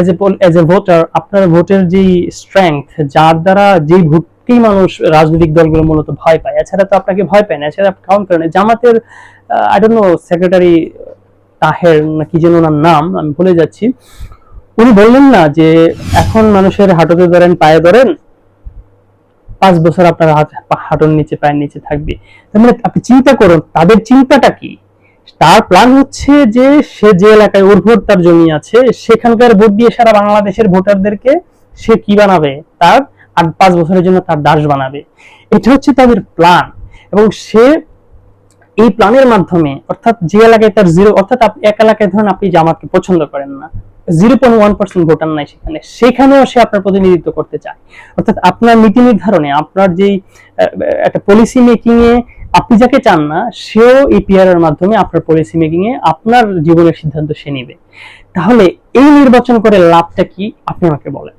As a as a voter আপনার ভোটের যে স্ট্রেংথ যার দ্বারা যে ভোটকেই মানুষ রাজনৈতিক দলগুলো মূলত ভয় পায়, এছাড়া তো আপনাকে ভয় পায় না, এছাড়া কাউন্ট করেন জামাতের I don't know secretary Taher কি যেন ওনার নাম, আমি ভুলে যাচ্ছি। উনি বললেন না যে এখন মানুষের হাঁটুতে ধরেন, পায়ে ধরেন, পাঁচ বছর আপনার হাঁটুর নিচে, পায়ের নিচে থাকবে। তার মানে আপনি চিন্তা করুন, তাদের চিন্তাটা কি? তার প্ল্যান হচ্ছে যে সে যে এলাকায় উর্বর তার জমি আছে, সেখানকার ভোট দিয়ে সারা বাংলাদেশের ভোটারদেরকে সে কি বানাবে? তার আট, পাঁচ বছরের জন্য তার দাস বানাবে। এটা হচ্ছে তাদের প্ল্যান এবং সে এই প্ল্যানের মাধ্যমে, অর্থাৎ যে এলাকায় তার জিরো অর্থাৎ আপনি এক এলাকায় ধরুন আপনি জামাতকে পছন্দ করেন না zero point one percent voter নাই সেখানে, সেখানেও সে আপনার প্রতিনিধিত্ব করতে চায়। অর্থাৎ আপনার নীতি নির্ধারণে, আপনার যেই একটা পলিসি মেকিং এ আপনি যাকে চান না, সেও এই এর মাধ্যমে আপনার পলিসি মেকিং এ আপনার জীবনের সিদ্ধান্ত সে নিবে। তাহলে এই নির্বাচন করে লাভটা কি? আপনি আমাকে বলেন।